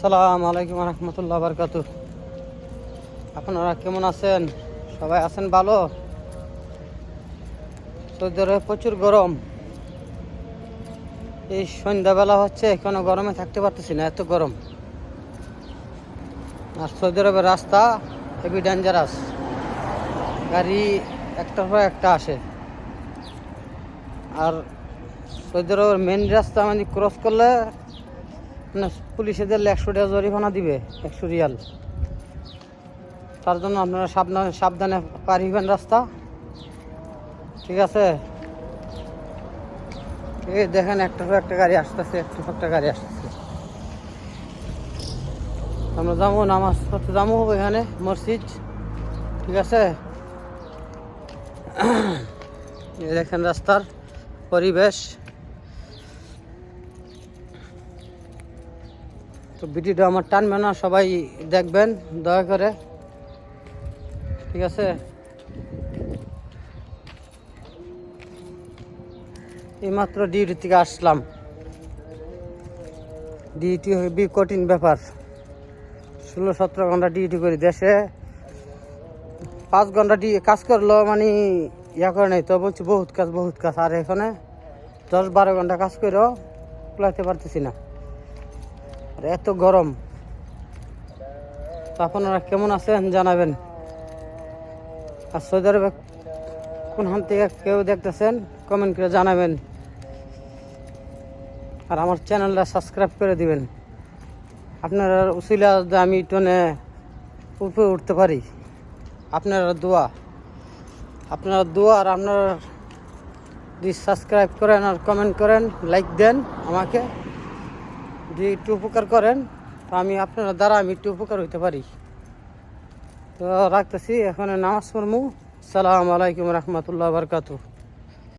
সালাম আলাইকুম রহমতুল্লাহ বারকাতু আপনারা কেমন আছেন? সবাই আছেন ভালো? সৌদি আরবে প্রচুর গরম। এই সন্ধ্যাবেলা হচ্ছে, কোনো গরমে থাকতে পারতেছি না, এত গরম। আর সৌদি আরবের রাস্তা হেভি ডেঞ্জারাস গাড়ি একটার পর একটা আসে। আর সৌদি আরবের মেন রাস্তা মানে ক্রস করলে না, পুলিশে দিলে একশো টাকা জরিমানা দিবে, একশো রিয়াল। তার জন্য আপনারা সাবধানে সাবধানে পার হইবেন রাস্তা। ঠিক আছে? এই দেখেন, একটা একটা গাড়ি আসতেছে, একটা একটা গাড়ি আসতেছে। আমরা যাব, নামাজ পড়তে যাব এখানে, মসজিদ। ঠিক আছে? দেখেন রাস্তার পরিবেশ। তো ভিডিওটা আমার টানবে না, সবাই দেখবেন, দয়া করে। ঠিক আছে? এইমাত্র ডিউটি থেকে আসলাম। ডিউটি হবি কঠিন ব্যাপার। ষোলো সতেরো ঘণ্টা ডিউটি করি দেশে। পাঁচ ঘণ্টা ডি কাজ করল মানে ইয়া করে নাই, তো বলছি বহুত কাজ বহুত কাজ। আর এখানে দশ বারো ঘণ্টা কাজ করেও কুলাইতে পারতেছি না। আর, এত গরম। তো আপনারা কেমন আছেন জানাবেন। আর সৌদি আরবে কোনখান থেকে কেউ দেখতেছেন কমেন্ট করে জানাবেন। আর আমার চ্যানেলটা সাবস্ক্রাইব করে দিবেন। আপনারা যদি আমি টোনে উপরে উঠতে পারি, আপনারা দোয়া। আপনারা দোয়া আর আপনারা সাবস্ক্রাইব করেন আর কমেন্ট করেন লাইক দেন আমাকে। যদি একটু উপকার করেন আমি আপনার দ্বারা আমি একটু উপকার হইতে পারি। তো রাখতেছি, এখন নামাজ পড়মু। সালাম আলাইকুম রহমতুল্লাহ বরকাতু